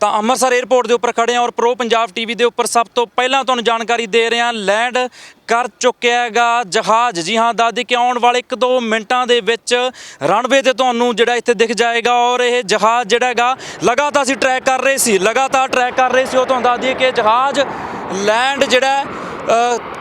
ਤਾਂ ਅੰਮ੍ਰਿਤਸਰ 에ਅਰਪੋਰਟ ਦੇ ਉੱਪਰ ਖੜੇ ਹਾਂ ਔਰ ਪ੍ਰੋ ਪੰਜਾਬ ਟੀਵੀ ਦੇ ਉੱਪਰ ਸਭ ਤੋਂ ਪਹਿਲਾਂ ਤੁਹਾਨੂੰ ਜਾਣਕਾਰੀ ਦੇ ਰਹੇ ਹਾਂ ਲੈਂਡ ਕਰ ਚੁੱਕਿਆ ਹੈਗਾ ਜਹਾਜ਼। ਜੀ ਹਾਂ ਦਾਦੀ ਕਿ ਆਉਣ ਵਾਲੇ 1-2 ਮਿੰਟਾਂ ਦੇ ਵਿੱਚ ਰਨਵੇ ਤੇ ਤੁਹਾਨੂੰ ਜਿਹੜਾ ਇੱਥੇ ਦਿਖ ਜਾਏਗਾ ਔਰ ਇਹ ਜਹਾਜ਼ ਜਿਹੜਾ ਹੈਗਾ ਲਗਾਤਾਰ ਅਸੀਂ ਟਰੈਕ ਕਰ ਰਹੇ ਸੀ, ਲਗਾਤਾਰ ਟਰੈਕ ਕਰ ਰਹੇ ਸੀ। ਉਹ ਤੁਹਾਨੂੰ ਦੱਸ ਦਈਏ ਕਿ ਜਹਾਜ਼ ਲੈਂਡ ਜਿਹੜਾ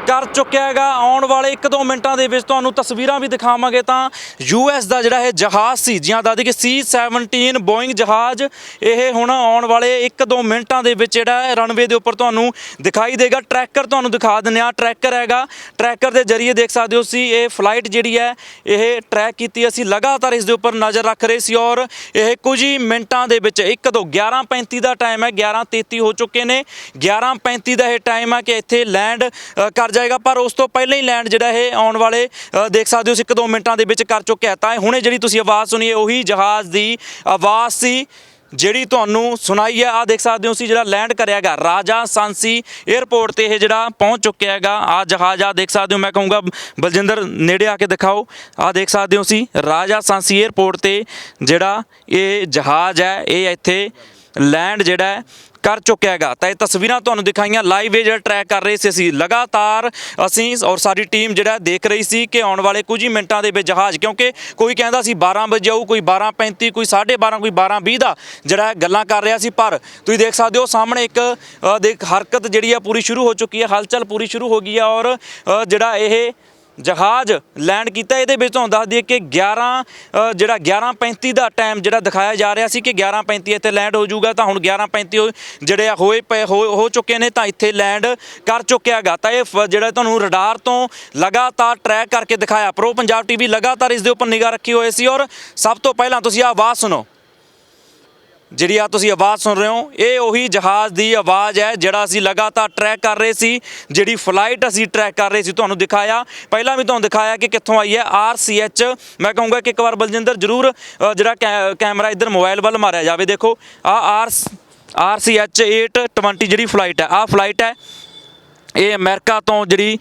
ਕਰ ਚੁੱਕਿਆ ਹੈਗਾ। ਆਉਣ ਵਾਲੇ 1-2 ਮਿੰਟਾਂ ਦੇ ਵਿੱਚ ਤੁਹਾਨੂੰ ਤਸਵੀਰਾਂ ਵੀ ਦਿਖਾਵਾਂਗੇ ਤਾਂ ਯੂਐਸ ਦਾ ਜਿਹੜਾ ਇਹ ਜਹਾਜ਼ ਸੀ ਜੀ ਹਾਂ ਦੱਸ ਦਈਏ ਕਿ C17 ਬੋਇੰਗ ਜਹਾਜ਼, ਇਹ ਹੁਣ ਆਉਣ ਵਾਲੇ 1-2 ਮਿੰਟਾਂ ਦੇ ਵਿੱਚ ਜਿਹੜਾ ਰਨਵੇ ਦੇ ਉੱਪਰ ਤੁਹਾਨੂੰ ਦਿਖਾਈ ਦੇਗਾ। ਟਰੈਕਰ ਤੁਹਾਨੂੰ ਦਿਖਾ ਦਿੰਦੇ ਆ ਟਰੈਕਰ ਹੈਗਾ। ਟਰੈਕਰ ਦੇ ਜ਼ਰੀਏ ਦੇਖ ਸਕਦੇ ਹੋ ਸੀ ਇਹ ਫਲਾਈਟ ਜਿਹੜੀ ਹੈ, ਇਹ ਟਰੈਕ ਕੀਤੀ ਅਸੀਂ। ਲਗਾਤਾਰ ਇਸ ਦੇ ਉੱਪਰ ਨਜ਼ਰ ਰੱਖ ਰਹੇ ਸੀ ਔਰ ਇਹ ਕੁਝ ਹੀ ਮਿੰਟਾਂ ਦੇ ਵਿੱਚ 1 2 11:35 ਦਾ ਟਾਈਮ ਹੈ। 11:33 ਹੋ ਚੁੱਕੇ ਨੇ। 11:35 ਦਾ ਇਹ ਟਾਈਮ ਹੈ ਕਿ ਇੱਥੇ ਲੈਂਡ ਕਰ ਜਾਏਗਾ, ਪਰ ਉਸ ਤੋਂ ਪਹਿਲਾਂ ਹੀ ਲੈਂਡ ਜਿਹੜਾ ਇਹ ਆਉਣ ਵਾਲੇ ਦੇਖ ਸਕਦੇ ਹੋ ਸੀ 1-2 ਮਿੰਟਾਂ ਦੇ ਵਿੱਚ ਕਰ ਚੁੱਕਿਆ ਤਾਂ ਇਹ ਹੁਣੇ ਜਿਹੜੀ ਤੁਸੀਂ ਆਵਾਜ਼ ਸੁਣੀ ਹੈ, ਉਹੀ ਜਹਾਜ਼ ਦੀ ਆਵਾਜ਼ ਸੀ, ਜਿਹੜੀ ਤੁਹਾਨੂੰ ਸੁਣਾਈ ਹੈ। ਆ ਦੇਖ ਸਕਦੇ ਹੋ ਸੀ ਜਿਹੜਾ ਲੈਂਡ ਕਰਿਆਗਾ ਰਾਜਾ ਸਾਂਸੀ 에ਅਰਪੋਰਟ ਤੇ ਇਹ ਜਿਹੜਾ ਪਹੁੰਚ ਚੁੱਕਿਆ ਹੈਗਾ। ਆ ਜਹਾਜ਼ ਆ ਦੇਖ ਸਕਦੇ ਹੋ, ਮੈਂ ਕਹੂੰਗਾ, ਬਲਜਿੰਦਰ ਨੇੜੇ ਆ ਕੇ ਦਿਖਾਓ। ਆ ਦੇਖ ਸਕਦੇ ਹੋ ਸੀ ਰਾਜਾ ਸਾਂਸੀ 에ਅਰਪੋਰਟ ਤੇ ਜਿਹੜਾ ਇਹ ਜਹਾਜ਼ ਹੈ, ਇਹ ਇੱਥੇ ਲੈਂਡ ਜਿਹੜਾ ਕਰ ਚੁੱਕਿਆ ਹੈਗਾ। ਤਾਂ ਇਹ ਤਸਵੀਰਾਂ ਤੁਹਾਨੂੰ ਦਿਖਾਈਆਂ ਲਾਈਵ ਇਹ ਜਿਹੜਾ ਟਰੈਕ ਕਰ ਰਹੇ ਸੀ ਅਸੀਂ। ਲਗਾਤਾਰ ਅਸੀਂ ਔਰ ਸਾਡੀ ਟੀਮ ਜਿਹੜਾ ਦੇਖ ਰਹੀ ਸੀ ਕਿ ਆਉਣ ਵਾਲੇ ਕੁਝ ਹੀ ਮਿੰਟਾਂ ਦੇ ਵਿੱਚ ਜਹਾਜ਼ ਕਿਉਂਕਿ ਕੋਈ ਕਹਿੰਦਾ ਸੀ 12 ਵਜੇ ਆਊ ਕੋਈ 12:35 ਕੋਈ 12:30 ਕੋਈ 12:20 ਦਾ ਜਿਹੜਾ ਗੱਲਾਂ ਕਰ ਰਿਹਾ ਸੀ। ਪਰ ਤੁਸੀਂ ਦੇਖ ਸਕਦੇ ਹੋ ਸਾਹਮਣੇ ਇੱਕ ਅ, ਦੇਖ ਹਰਕਤ ਜਿਹੜੀ ਆ ਪੂਰੀ ਸ਼ੁਰੂ ਹੋ ਚੁੱਕੀ ਹੈ ਹਲਚਲ ਪੂਰੀ ਸ਼ੁਰੂ ਹੋ ਗਈ ਹੈ ਔਰ ਜਿਹੜਾ ਇਹ ਜਹਾਜ਼ ਲੈਂਡ ਕੀਤਾ। ਇਹਦੇ ਵਿੱਚ ਤੁਹਾਨੂੰ ਦੱਸ ਦਈਏ ਕਿ 11 ਅ, ਜਿਹੜਾ 11:35 ਦਾ ਟਾਈਮ ਜਿਹੜਾ ਦਿਖਾਇਆ ਜਾ ਰਿਹਾ ਸੀ ਕਿ 11:35 ਇੱਥੇ ਲੈਂਡ ਹੋ ਜਾਊਗਾ ਤਾਂ ਹੁਣ 11:35 ਹੋ- ਜਿਹੜੇ ਆ ਹੋਏ ਪਏ ਹੋ ਚੁੱਕੇ ਨੇ ਤਾਂ ਇੱਥੇ ਲੈਂਡ ਕਰ ਚੁੱਕਿਆ ਗਾ। ਤਾਂ ਇਹ ਫ- ਜਿਹੜਾ ਤੁਹਾਨੂੰ ਰਡਾਰ ਤੋਂ ਲਗਾਤਾਰ ਟਰੈਕ ਕਰਕੇ ਦਿਖਾਇਆ। ਪ੍ਰੋ ਪੰਜਾਬ ਟੀਵੀ ਲਗਾਤਾਰ ਇਸ ਦੇ ਉੱਪਰ ਨਿਗਾਹ ਰੱਖੀ ਹੋਈ ਸੀ ਔਰ ਸਭ ਤੋਂ ਪਹਿਲਾਂ ਤੁਸੀਂ ਆਹ ਆਵਾਜ਼ ਸੁਣੋ। ਜਿਹੜੀ ਆ ਤੁਸੀਂ ਆਵਾਜ਼ ਸੁਣ ਰਹੇ ਹੋ, ਇਹ ਉਹੀ ਜਹਾਜ਼ ਦੀ ਆਵਾਜ਼ ਹੈ ਜਿਹੜਾ ਅਸੀਂ ਲਗਾਤਾਰ ਟਰੈਕ ਕਰ ਰਹੇ ਸੀ, ਜਿਹੜੀ ਫਲਾਈਟ ਅਸੀਂ ਟਰੈਕ ਕਰ ਰਹੇ ਸੀ, ਤੁਹਾਨੂੰ ਦਿਖਾਇਆ। ਪਹਿਲਾਂ ਵੀ ਤੁਹਾਨੂੰ ਦਿਖਾਇਆ ਕਿ ਕਿੱਥੋਂ ਆਈ ਹੈ ਆਰਸੀਐਚ ਮੈਂ ਕਹੂੰਗਾ ਕਿ ਇੱਕ ਵਾਰ ਬਲਜਿੰਦਰ ਜਰੂਰ ਜਿਹੜਾ ਕੈ- ਕੈਮਰਾ ਇੱਧਰ ਮੋਬਾਈਲ ਵੱਲ ਮਾਰਿਆ ਜਾਵੇ। ਦੇਖੋ ਆ ਆਰ ਆਰਸੀਐਚ 820 ਜਿਹੜੀ ਫਲਾਈਟ ਹੈ ਆ ਫਲਾਈਟ ਹੈ ਇਹ ਅਮਰੀਕਾ ਤੋਂ ਜਿਹੜੀ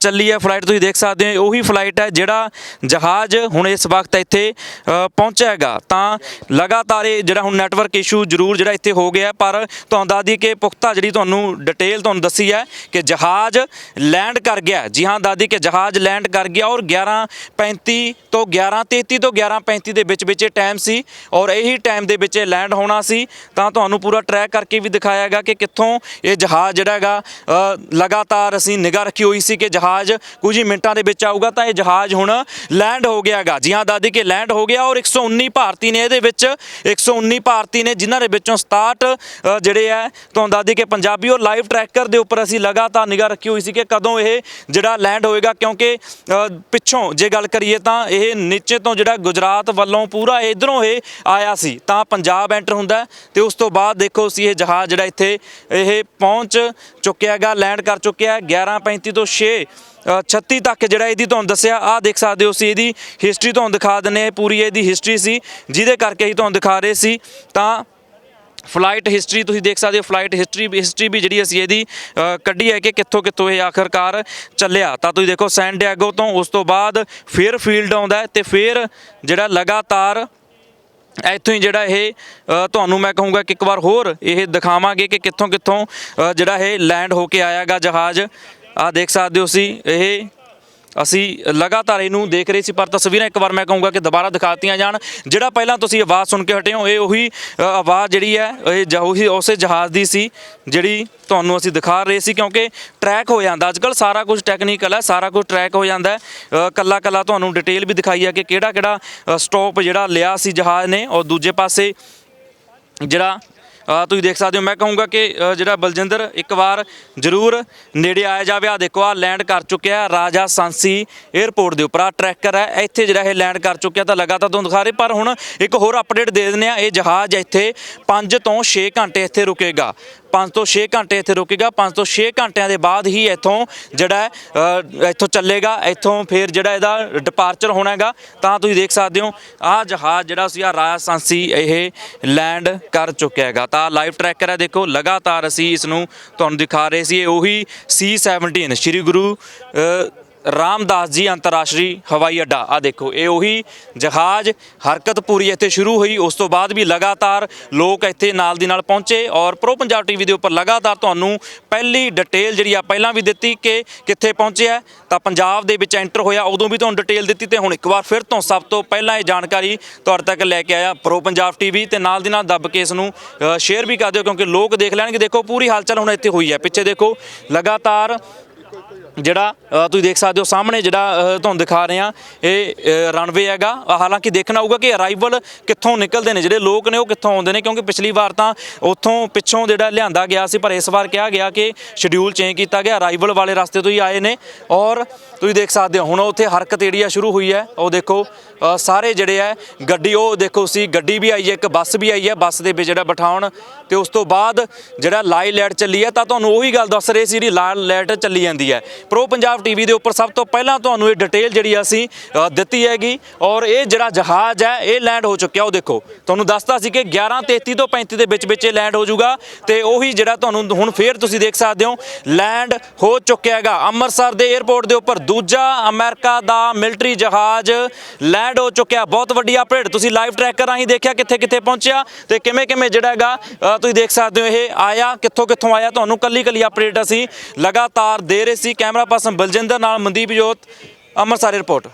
ਚੱਲੀ ਹੈ ਫਲਾਈਟ ਤੁਸੀਂ ਦੇਖ ਸਕਦੇ ਹੋ ਉਹੀ ਫਲਾਈਟ ਹੈ ਜਿਹੜਾ ਜਹਾਜ਼ ਹੁਣ ਇਸ ਵਕਤ ਇੱਥੇ ਅ, ਪਹੁੰਚਿਆ ਹੈਗਾ। ਤਾਂ ਲਗਾਤਾਰ ਇਹ ਜਿਹੜਾ ਹੁਣ ਨੈਟਵਰਕ ਇਸ਼ੂ ਜ਼ਰੂਰ ਜਿਹੜਾ ਇੱਥੇ ਹੋ ਗਿਆ ਪਰ ਤੁਹਾਨੂੰ ਦੱਸ ਦਈਏ ਕਿ ਪੁਖਤਾ ਜਿਹੜੀ ਤੁਹਾਨੂੰ ਡਿਟੇਲ ਤੁਹਾਨੂੰ ਦੱਸੀ ਹੈ ਕਿ ਜਹਾਜ਼ ਲੈਂਡ ਕਰ ਗਿਆ ਜੀ ਹਾਂ ਦਾਦੀ ਕਿ ਜਹਾਜ਼ ਲੈਂਡ ਕਰ ਗਿਆ ਔਰ 11:35 ਤੋਂ 11:33 ਤੋਂ 11:35 ਦੇ ਵਿੱਚ ਵਿੱਚ ਇਹ ਟਾਈਮ ਸੀ ਔਰ ਇਹੀ ਟਾਈਮ ਦੇ ਵਿੱਚ ਇਹ ਲੈਂਡ ਹੋਣਾ ਸੀ। ਤਾਂ ਤੁਹਾਨੂੰ ਪੂਰਾ ਟਰੈਕ ਕਰਕੇ ਵੀ ਦਿਖਾਇਆ ਹੈਗਾ ਕਿ ਕਿੱਥੋਂ ਇਹ ਜਹਾਜ਼ ਜਿਹੜਾ ਹੈਗਾ ਲਗਾ ਲਗਾਤਾਰ ਅਸੀਂ ਨਿਗਾਹ ਰੱਖੀ ਹੋਈ ਸੀ ਕਿ ਜਹਾਜ਼ ਕੁਝ ਹੀ ਮਿੰਟਾਂ ਦੇ ਵਿੱਚ ਆਊਗਾ, ਤਾਂ ਇਹ ਜਹਾਜ਼ ਹੁਣ ਲੈਂਡ ਹੋ ਗਿਆ ਹੈਗਾ। ਜੀ ਹਾਂ ਦਾਦੀ ਕਿ ਲੈਂਡ ਹੋ ਗਿਆ ਔਰ 119 ਭਾਰਤੀ ਨੇ ਇਹਦੇ ਵਿੱਚ 119 ਭਾਰਤੀ ਨੇ ਜਿਨ੍ਹਾਂ ਦੇ ਵਿੱਚੋਂ 67 ਜਿਹੜੇ ਹੈ ਤੁਹਾਨੂੰ ਦਾਦੀ ਕੇ ਪੰਜਾਬੀ ਔਰ ਲਾਈਵ ਟਰੈਕਰ ਦੇ ਉੱਪਰ ਅਸੀਂ ਲਗਾਤਾਰ ਨਿਗਾਹ ਰੱਖੀ ਹੋਈ ਸੀ ਕਿ ਕਦੋਂ ਇਹ ਜਿਹੜਾ ਲੈਂਡ ਹੋਏਗਾ, ਕਿਉਂਕਿ ਪਿੱਛੋਂ ਜੇ ਗੱਲ ਕਰੀਏ ਤਾਂ ਇਹ ਨੀਚੇ ਤੋਂ ਜਿਹੜਾ ਗੁਜਰਾਤ ਵੱਲੋਂ ਪੂਰਾ ਇਧਰੋਂ ਇਹ ਆਇਆ ਸੀ, ਤਾਂ ਪੰਜਾਬ ਐਂਟਰ ਹੁੰਦਾ ਹੈ ਤੇ ਉਸ ਤੋਂ ਬਾਅਦ ਦੇਖੋ ਸੀ ਇਹ ਜਹਾਜ਼ ਜਿਹੜਾ ਇੱਥੇ, ਇਹ ਪਹੁੰਚ ਚੁੱਕਿਆ ਹੈਗਾ, ਲੈਂਡ ਕਰ ਚੁੱਕਿਆ ਹੈ। 11:35 ਤੋਂ 6 ਅ, 36 ਤੱਕ ਜਿਹੜਾ ਇਹਦੀ ਤੁਹਾਨੂੰ ਦੱਸਿਆ ਆ ਦੇਖ ਸਕਦੇ ਹੋ ਸੀ ਇਹਦੀ ਹਿਸਟਰੀ ਤੁਹਾਨੂੰ ਦਿਖਾ ਦਿੰਨੇ ਪੂਰੀ ਇਹਦੀ ਹਿਸਟਰੀ ਸੀ ਜਿਹਦੇ ਕਰਕੇ ਹੀ ਤੁਹਾਨੂੰ ਦਿਖਾ ਰਹੇ ਸੀ। ਤਾਂ ਫਲਾਈਟ ਹਿਸਟਰੀ ਤੁਸੀਂ ਦੇਖ ਸਕਦੇ ਹੋ ਫਲਾਈਟ ਹਿਸਟਰੀ ਹਿਸਟਰੀ ਵੀ ਜਿਹੜੀ ਅਸੀਂ ਇਹਦੀ ਕੱਢੀ ਹੈ ਕਿ ਕਿੱਥੋਂ ਕਿੱਥੋਂ ਇਹ ਆਖਰਕਾਰ ਚੱਲਿਆ। ਤਾਂ ਤੁਸੀਂ ਦੇਖੋ ਸੈਨ ਡਿਆਗੋ ਤੋਂ ਉਸ ਤੋਂ ਬਾਅਦ ਫਿਰ ਫੀਲਡ ਆਉਂਦਾ ਹੈ ਤੇ ਫਿਰ ਜਿਹੜਾ ਲਗਾਤਾਰ ਇੱਥੋਂ ਹੀ ਜਿਹੜਾ ਇਹ ਤੁਹਾਨੂੰ ਮੈਂ ਕਹੂੰਗਾ ਕਿ ਇੱਕ ਵਾਰ ਹੋਰ ਇਹ ਦਿਖਾਵਾਂਗੇ ਕਿ ਕਿੱਥੋਂ ਕਿੱਥੋਂ ਜਿਹੜਾ ਇਹ ਲੈਂਡ ਹੋ ਕੇ ਆਇਆਗਾ ਜਹਾਜ਼। ਆ ਦੇਖ ਸਕਦੇ ਹੋ ਸੀ ਇਹ ਅਸੀਂ ਲਗਾਤਾਰ ਇਹਨੂੰ ਦੇਖ ਰਹੇ ਸੀ ਪਰ ਤਸਵੀਰਾਂ ਇੱਕ ਵਾਰ ਮੈਂ ਕਹੂੰਗਾ ਕਿ ਦੁਬਾਰਾ ਦਿਖਾਤੀਆਂ ਜਾਣ। ਜਿਹੜਾ ਪਹਿਲਾਂ ਤੁਸੀਂ ਆਵਾਜ਼ ਸੁਣ ਕੇ ਹਟੇ ਹੋ ਇਹ ਉਹੀ ਆਵਾਜ਼ ਜਿਹੜੀ ਹੈ ਇਹ ਜ- ਉਹੀ ਉਸੇ ਜਹਾਜ਼ ਦੀ ਸੀ ਜਿਹੜੀ ਤੁਹਾਨੂੰ ਅਸੀਂ ਦਿਖਾ ਰਹੇ ਸੀ ਕਿਉਂਕਿ ਟਰੈਕ ਹੋ ਜਾਂਦਾ। ਅੱਜਕੱਲ ਸਾਰਾ ਕੁਝ ਟੈਕਨੀਕਲ ਹੈ ਸਾਰਾ ਕੁਝ ਟਰੈਕ ਹੋ ਜਾਂਦਾ ਹੈ। ਅ, ਕੱਲਾ ਕੱਲਾ ਤੁਹਾਨੂੰ ਡਿਟੇਲ ਵੀ ਦਿਖਾਈ ਹੈ ਕਿ ਕਿਹੜਾ ਕਿਹੜਾ ਸਟਾਪ ਜਿਹੜਾ ਲਿਆ ਸੀ ਜਹਾਜ਼ ਨੇ ਔਰ ਦੂਜੇ ਪਾਸੇ ਜਿਹੜਾ ਅ, ਤੁਸੀਂ ਦੇਖ ਸਕਦੇ ਹੋ ਮੈਂ ਕਹੂੰਗਾ ਕਿ ਅ, ਜਿਹੜਾ ਬਲਜਿੰਦਰ ਇੱਕ ਵਾਰ ਜ਼ਰੂਰ ਨੇੜੇ ਆਇਆ ਜਾਵੇ। ਆ ਦੇਖੋ ਆ ਲੈਂਡ ਕਰ ਚੁੱਕਿਆ ਰਾਜਾ ਸਾਂਸੀ 에ਅਰਪੋਰਟ ਦੇ ਉੱਪਰ। ਆ ਟਰੈਕਰ ਹੈ ਇੱਥੇ ਜਿਹੜਾ ਇਹ ਲੈਂਡ ਕਰ ਚੁੱਕਿਆ ਤਾਂ ਲਗਾਤਾਰ ਤੁਹਾਨੂੰ ਦਿਖਾ ਰਹੇ ਪਰ ਹੁਣ ਇੱਕ ਹੋਰ ਅਪਡੇਟ ਦੇ ਦਿੰਦੇ ਆ ਇਹ ਜਹਾਜ਼ ਇੱਥੇ 5 ਤੋਂ 6 ਘੰਟੇ ਇੱਥੇ ਰੁਕੇਗਾ। 5 ਤੋਂ 6 ਘੰਟੇ ਇੱਥੇ ਰੁਕੇਗਾ। 5 ਤੋਂ 6 ਘੰਟਿਆਂ ਦੇ ਬਾਅਦ ਹੀ ਇੱਥੋਂ ਜਿਹੜਾ ਹੈ, ਅ, ਇੱਥੋਂ ਚੱਲੇਗਾ। ਇੱਥੋਂ ਫਿਰ ਜਿਹੜਾ ਇਹਦਾ ਡਿਪਾਰਚਰ ਹੋਣਾ ਹੈਗਾ। ਤਾਂ ਤੁਸੀਂ ਦੇਖ ਸਕਦੇ ਹੋ ਆਹ ਜਹਾਜ਼ ਜਿਹੜਾ ਸੀ ਆ ਰਾਜਾ ਸਾਂਸੀ ਇਹ ਲੈਂਡ ਕਰ ਚੁੱਕਿਆ ਹੈਗਾ। ਤਾਂ ਲਾਈਵ ਟਰੈਕਰ ਹੈ। ਦੇਖੋ, ਲਗਾਤਾਰ ਅਸੀਂ ਇਸ ਨੂੰ ਤੁਹਾਨੂੰ ਦਿਖਾ ਰਹੇ ਸੀ। ਇਹ ਉਹੀ C17 ਸ਼੍ਰੀ ਗੁਰੂ ਰਾਮਦਾਸ ਜੀ ਅੰਤਰਰਾਸ਼ਟਰੀ ਹਵਾਈ ਅੱਡਾ। ਆ ਦੇਖੋ, ਇਹ ਉਹੀ ਜਹਾਜ਼ ਹਰਕਤ ਪੂਰੀ ਇੱਥੇ ਸ਼ੁਰੂ ਹੋਈ। ਉਸ ਤੋਂ ਬਾਅਦ ਵੀ ਲਗਾਤਾਰ ਲੋਕ ਇੱਥੇ ਨਾਲ ਦੀ ਨਾਲ ਪਹੁੰਚੇ ਔਰ ਪ੍ਰੋ ਪੰਜਾਬ ਟੀਵੀ ਦੇ ਉੱਪਰ ਲਗਾਤਾਰ ਤੁਹਾਨੂੰ ਪਹਿਲੀ ਡਿਟੇਲ ਜਿਹੜੀ ਆ ਪਹਿਲਾਂ ਵੀ ਦਿੱਤੀ ਕਿ ਕਿੱਥੇ ਪਹੁੰਚਿਆ ਤਾਂ ਪੰਜਾਬ ਦੇ ਵਿੱਚ ਐਂਟਰ ਹੋਇਆ, ਉਦੋਂ ਵੀ ਤੁਹਾਨੂੰ ਡਿਟੇਲ ਦਿੱਤੀ ਤੇ ਹੁਣ ਇੱਕ ਵਾਰ ਫਿਰ ਤੋਂ ਸਭ ਤੋਂ ਪਹਿਲਾਂ ਇਹ ਜਾਣਕਾਰੀ ਤੁਹਾਡੇ ਤੱਕ ਲੈ ਕੇ ਆਇਆ ਪ੍ਰੋ ਪੰਜਾਬ ਟੀਵੀ ਤੇ ਨਾਲ ਦੀ ਨਾਲ ਦੱਬ ਕੇ ਇਸ ਨੂੰ ਸ਼ੇਅਰ ਵੀ ਕਰ ਦਿਓ ਕਿਉਂਕਿ ਲੋਕ ਦੇਖ ਲੈਣਗੇ। ਦੇਖੋ, ਪੂਰੀ ਹਲਚਲ ਹੁਣ ਇੱਥੇ ਹੋਈ ਹੈ। ਪਿੱਛੇ ਦੇਖੋ, ਲਗਾਤਾਰ ਜਿਹੜਾ ਤੁਸੀਂ ਦੇਖ ਸਕਦੇ ਹੋ ਸਾਹਮਣੇ ਜਿਹੜਾ ਤੁਹਾਨੂੰ ਦਿਖਾ ਰਹੇ ਆ ਇਹ ਰਨਵੇ ਹੈਗਾ। ਹਾਲਾਂਕਿ ਦੇਖਣਾ ਹੋਊਗਾ ਕਿ ਅਰਾਈਵਲ ਕਿੱਥੋਂ ਨਿਕਲਦੇ ਨੇ, ਜਿਹੜੇ ਲੋਕ ਨੇ ਉਹ ਕਿੱਥੋਂ ਆਉਂਦੇ ਨੇ, ਕਿਉਂਕਿ ਪਿਛਲੀ ਵਾਰ ਤਾਂ ਉੱਥੋਂ ਪਿੱਛੋਂ ਜਿਹੜਾ ਲਿਆਂਦਾ ਗਿਆ ਸੀ, ਪਰ ਇਸ ਵਾਰ ਕਿਹਾ ਗਿਆ ਕਿ ਸ਼ਡਿਊਲ ਚੇਂਜ ਕੀਤਾ ਗਿਆ ਅਰਾਈਵਲ ਵਾਲੇ ਰਸਤੇ ਤੋਂ ਹੀ ਆਏ ਨੇ। ਔਰ ਤੁਸੀਂ ਦੇਖ ਸਕਦੇ ਹੋ, ਹੁਣ ਉੱਥੇ ਹਰਕਤ ਜਿਹੜੀ ਆ ਸ਼ੁਰੂ ਹੋਈ ਹੈ, ਉਹ ਦੇਖੋ ਸਾਰੇ ਜਿਹੜੇ ਆ, ਗੱਡੀ, ਉਹ ਦੇਖੋ ਸੀ, ਗੱਡੀ ਵੀ ਆਈ ਹੈ, ਇੱਕ ਬੱਸ ਵੀ ਆਈ ਹੈ, ਬੱਸ ਦੇ ਵਿੱਚ ਜਿਹੜਾ ਬਿਠਾਉਣ, ਤੇ ਉਸ ਤੋਂ ਬਾਅਦ ਜਿਹੜਾ ਲਾਈ ਲੈਟ ਚੱਲੀ ਹੈ, ਤਾਂ ਤੁਹਾਨੂੰ ਉਹੀ ਗੱਲ ਦੱਸ ਰਹੇ ਸੀ ਜਿਹੜੀ ਲਾਲ ਲੈਟ ਚੱਲੀ ਜਾਂਦੀ ਹੈ। ਪ੍ਰੋ ਪੰਜਾਬ ਟੀਵੀ ਦੇ ਉੱਪਰ ਸਭ ਤੋਂ ਪਹਿਲਾਂ ਤੁਹਾਨੂੰ ਇਹ ਡਿਟੇਲ ਜਿਹੜੀ ਅਸੀਂ ਦਿੱਤੀ ਹੈਗੀ ਔਰ ਇਹ ਜਿਹੜਾ ਜਹਾਜ਼ ਹੈ, ਇਹ ਲੈਂਡ ਹੋ ਚੁੱਕਿਆ। ਉਹ ਦੇਖੋ, ਤੁਹਾਨੂੰ ਦੱਸਦਾ ਸੀ ਕਿ 11:33 ਤੋਂ 35 ਦੇ ਵਿੱਚ ਵਿੱਚ ਇਹ ਲੈਂਡ ਹੋ ਜਾਊਗਾ ਤੇ ਉਹੀ ਜਿਹੜਾ ਤੁਹਾਨੂੰ ਹੁਣ ਫੇਰ ਤੁਸੀਂ ਦੇਖ ਸਕਦੇ ਹੋ ਲੈਂਡ ਹੋ ਚੁੱਕਿਆ ਹੈਗਾ। ਅੰਮ੍ਰਿਤਸਰ ਦੇ 에ਅਰਪੋਰਟ ਦੇ ਉੱਪਰ ਦੂਜਾ ਅਮਰੀਕਾ ਦਾ ਮਿਲਟਰੀ ਜਹਾਜ਼ ਲੈਂਡ ਹੋ ਚੁੱਕਿਆ। ਬਹੁਤ ਵੱਡੀ ਅਪਡੇਟ ਤੁਸੀਂ ਲਾਈਵ ਟਰੈਕਰ ਰਾਹੀਂ ਦੇਖਿਆ ਕਿੱਥੇ ਕਿੱਥੇ ਪਹੁੰਚਿਆ ਤੇ ਕਿਵੇਂ ਕਿਵੇਂ ਜਿਹੜਾ ਹੈਗਾ ਤੁਸੀਂ ਦੇਖ ਸਕਦੇ ਹੋ ਇਹ ਆਇਆ, ਕਿੱਥੋਂ ਕਿੱਥੋਂ ਆਇਆ। ਤੁਹਾਨੂੰ ਕੱਲੀ ਕੱਲੀ ਅਪਡੇਟ ਅਸੀਂ ਲਗਾਤਾਰ ਦੇ ਰਹੇ ਸੀ। ਕੈਮਰਾ ਪਰਸਨ ਬਲਜਿੰਦਰ ਨਾਲ ਮਨਦੀਪ ਜੋਤ ਅੰਮ੍ਰਿਤਸਰ ਰਿਪੋਰਟ।